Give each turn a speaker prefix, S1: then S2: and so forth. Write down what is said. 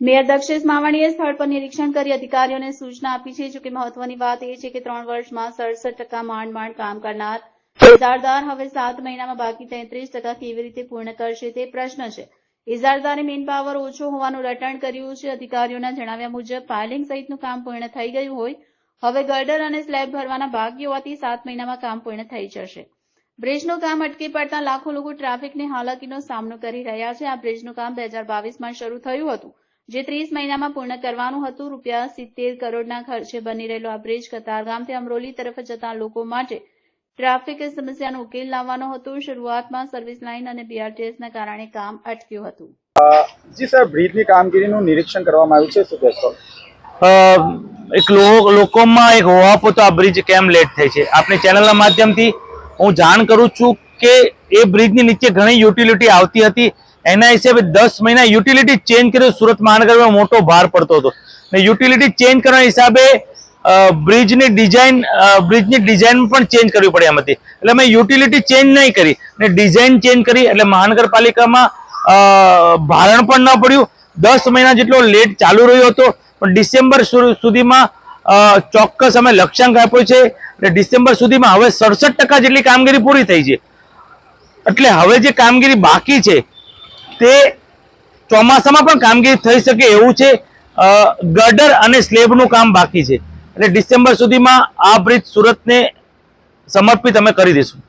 S1: Mayor Dakshesh માવાણીએ સ્થળ પર નિરીક્ષણ કરી અધિકારીઓને સૂચના આપી છે, જોકે મહત્વની વાત એ છે કે ત્રણ વર્ષમાં સડસઠ ટકા માંડ માંડ કામ કરનાર ઇજારદાર હવે સાત મહિનામાં બાકી તેત્રીસ ટકા કેવી રીતે પૂર્ણ કરશે તે પ્રશ્ન છે. ઇજારદારે મેન પાવર ઓછો હોવાનું રટણ કર્યું છે. અધિકારીઓના જણાવ્યા મુજબ ફાઇલિંગ સહિતનું કામ પૂર્ણ થઈ ગયું હોય, હવે ગર્ડર અને સ્લેબ ભરવાના બાકી હોવાથી સાત મહિનામાં કામ પૂર્ણ થઈ જશે. બ્રિજનું કામ અટકી પડતા લાખો લોકો ટ્રાફિકની હાલાકીનો સામનો કરી રહ્યા છે. આ બ્રિજનું કામ બે હજાર બાવીસમાં શરૂ થયું હતું. જે ત્રીસ મહિનામાં પૂર્ણ કરવાનું હતું રૂપિયા સિત્તેર કરોડના ખર્ચે બની રહેલો આ બ્રિજ કતારગામથી અમરોલી તરફ જતા લોકો માટે ટ્રાફિક સમસ્યાનો ઉકેલ લાવવાનો હતો. શરૂઆતમાં સર્વિસ લાઇન અને બીઆરટીએસના કારણે કામ અટક્યું હતું.
S2: જી સર બ્રિજની કામગીરીનું નિરીક્ષણ કરવામાં આવ્યું છે. શું કહેશો?
S3: એક લોકોમાં એક હોવાપો તો આ બ્રિજ કેમ લેટ થાય છે? આપણી ચેનલના માધ્યમથી હું જાણ કરું છું કે એ બ્રિજની નીચે ઘણી યુટિલિટી આવતી હતી. એના હિસાબે દસ મહિના યુટિલિટી ચેન્જ કર્યો સુરત મહાનગરમાં મોટો ભાર પડતો હતો. ને યુટિલિટી ચેન્જ કરવાના હિસાબે બ્રિજની ડિઝાઇન બ્રિજની ડિઝાઇન પણ ચેન્જ કરવી પડે એમાંથી એટલે મેં યુટિલિટી ચેન્જ નહીં કરી, ને ડિઝાઇન ચેન્જ કરી એટલે મહાનગરપાલિકામાં ભારણ પણ ન પડ્યું. દસ મહિના જેટલો લેટ ચાલુ રહ્યો હતો, પણ ડિસેમ્બર સુધીમાં ચોક્કસ અમે લક્ષ્યાંક આપ્યો છે. એટલે ડિસેમ્બર સુધીમાં હવે સડસઠ જેટલી કામગીરી પૂરી થઈ છે. એટલે હવે જે કામગીરી બાકી છે તે ચોમાસામાં પણ કામગીરી થઈ શકે એવું છે. ગર્ડર અને સ્લેબનું કામ બાકી છે. એટલે ડિસેમ્બર સુધીમાં આ બ્રિજ સુરતને સમર્પિત અમે કરી દઈશું.